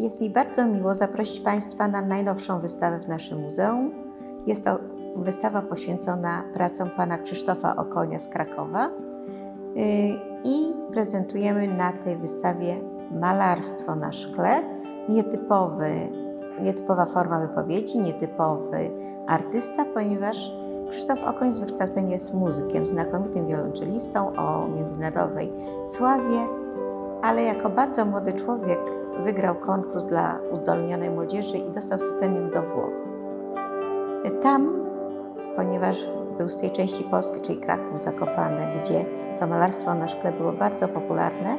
Jest mi bardzo miło zaprosić Państwa na najnowszą wystawę w naszym muzeum. Jest to wystawa poświęcona pracom pana Krzysztofa Okonia z Krakowa. Y, I prezentujemy na tej wystawie malarstwo na szkle, nietypowy, nietypowa forma wypowiedzi, nietypowy artysta, ponieważ Krzysztof Okoń z wykształcenia jest muzykiem, znakomitym wiolonczelistą o międzynarodowej sławie, ale jako bardzo młody człowiek wygrał konkurs dla uzdolnionej młodzieży i dostał stypendium do Włoch. Tam, ponieważ był z tej części Polski, czyli Kraków, Zakopane, gdzie to malarstwo na szkle było bardzo popularne,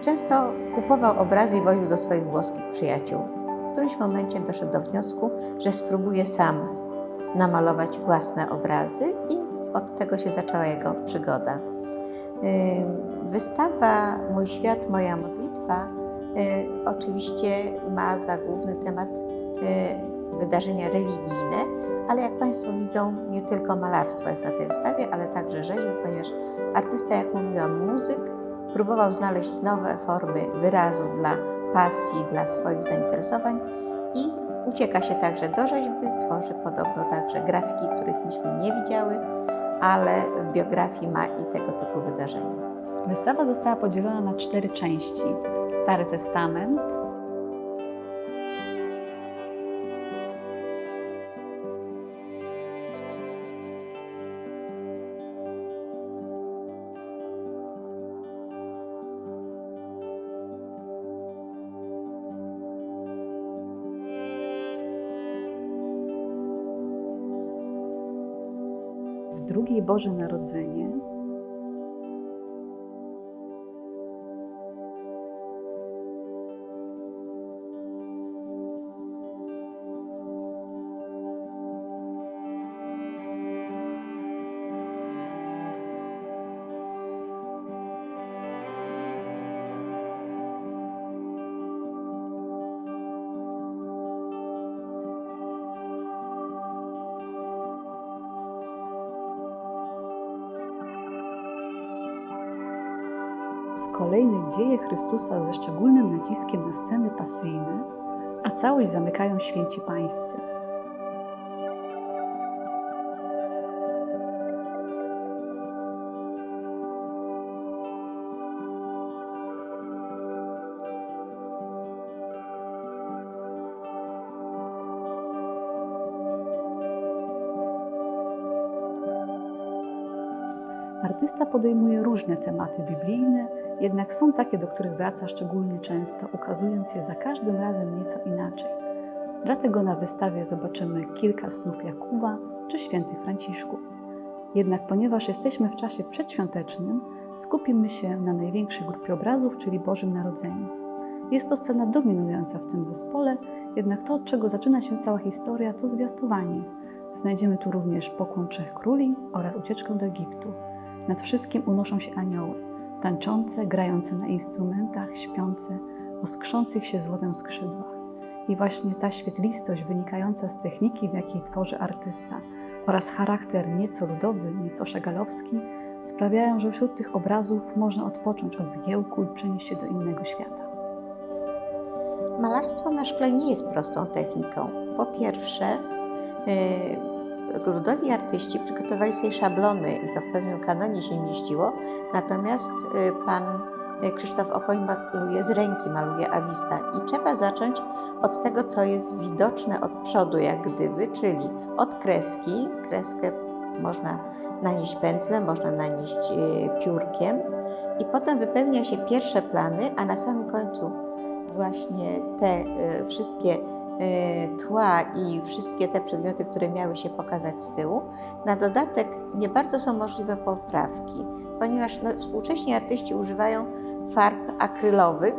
często kupował obrazy i woził do swoich włoskich przyjaciół. W którymś momencie doszedł do wniosku, że spróbuje sam namalować własne obrazy i od tego się zaczęła jego przygoda. Wystawa Mój świat, moja modlitwa yy, oczywiście ma za główny temat yy, wydarzenia religijne, ale jak Państwo widzą, nie tylko malarstwo jest na tej wystawie, ale także rzeźby, ponieważ artysta, jak mówiłam, muzyk, próbował znaleźć nowe formy wyrazu dla pasji, dla swoich zainteresowań i ucieka się także do rzeźby, tworzy podobno także grafiki, których myśmy nie widziały, ale w biografii ma i tego typu wydarzenia. Wystawa została podzielona na cztery części: Stary Testament, drugiej Boże Narodzenie, kolejnych dzieje Chrystusa ze szczególnym naciskiem na sceny pasyjne, a całość zamykają święci pańscy. Artysta podejmuje różne tematy biblijne, jednak są takie, do których wraca szczególnie często, ukazując je za każdym razem nieco inaczej. Dlatego na wystawie zobaczymy kilka snów Jakuba czy świętych Franciszków. Jednak ponieważ jesteśmy w czasie przedświątecznym, skupimy się na największej grupie obrazów, czyli Bożym Narodzeniu. Jest to scena dominująca w tym zespole, jednak to, od czego zaczyna się cała historia, to zwiastowanie. Znajdziemy tu również pokłon trzech króli oraz ucieczkę do Egiptu. Nad wszystkim unoszą się anioły, tańczące, grające na instrumentach, śpiące, o skrzących się złotem skrzydłach. I właśnie ta świetlistość wynikająca z techniki, w jakiej tworzy artysta, oraz charakter nieco ludowy, nieco szagalowski, sprawiają, że wśród tych obrazów można odpocząć od zgiełku i przenieść się do innego świata. Malarstwo na szkle nie jest prostą techniką. Po pierwsze, yy, ludowi artyści przygotowali sobie szablony i to w pewnym kanonie się mieściło, natomiast yy, pan Krzysztof Ochoń maluje z ręki, maluje awista i trzeba zacząć od tego, co jest widoczne od przodu, jak gdyby, czyli od kreski. Kreskę można nanieść pędzlem, można nanieść yy, piórkiem i potem wypełnia się pierwsze plany, a na samym końcu właśnie te y, wszystkie y, tła i wszystkie te przedmioty, które miały się pokazać z tyłu. Na dodatek nie bardzo są możliwe poprawki, ponieważ no, współcześni artyści używają farb akrylowych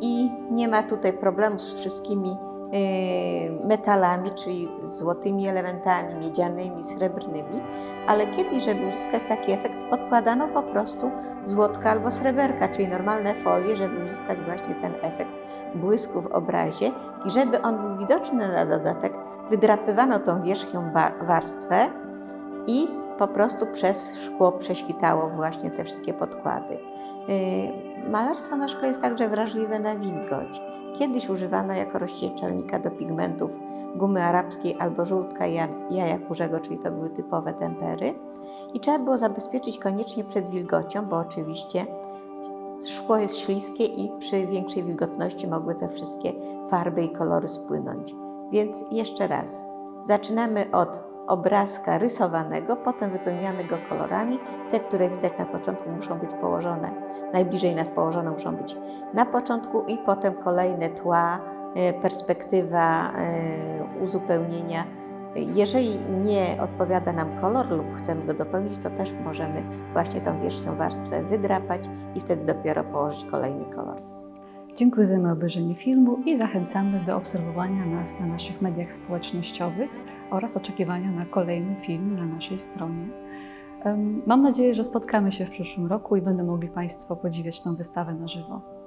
i nie ma tutaj problemu z wszystkimi y, metalami, czyli złotymi elementami, miedzianymi, srebrnymi, ale kiedyś, żeby uzyskać taki efekt, podkładano po prostu złotka albo sreberka, czyli normalne folie, żeby uzyskać właśnie ten efekt błysku w obrazie i żeby on był widoczny na dodatek, wydrapywano tą wierzchnią warstwę i po prostu przez szkło prześwitało właśnie te wszystkie podkłady. Y, Malarstwo na szkle jest także wrażliwe na wilgoć. Kiedyś używano jako rozcieńczalnika do pigmentów gumy arabskiej albo żółtka ja- jaja kurzego, czyli to były typowe tempery. I trzeba było zabezpieczyć koniecznie przed wilgocią, bo oczywiście szkło jest śliskie i przy większej wilgotności mogły te wszystkie farby i kolory spłynąć. Więc jeszcze raz, zaczynamy od obrazka rysowanego, potem wypełniamy go kolorami. Te, które widać na początku, muszą być położone, najbliżej nas położone muszą być na początku i potem kolejne tła, e, perspektywa e, uzupełnienia. Jeżeli nie odpowiada nam kolor lub chcemy go dopełnić, to też możemy właśnie tą wierzchnią warstwę wydrapać i wtedy dopiero położyć kolejny kolor. Dziękujemy za obejrzenie filmu i zachęcamy do obserwowania nas na naszych mediach społecznościowych oraz oczekiwania na kolejny film na naszej stronie. Mam nadzieję, że spotkamy się w przyszłym roku i będą mogli Państwo podziwiać tę wystawę na żywo.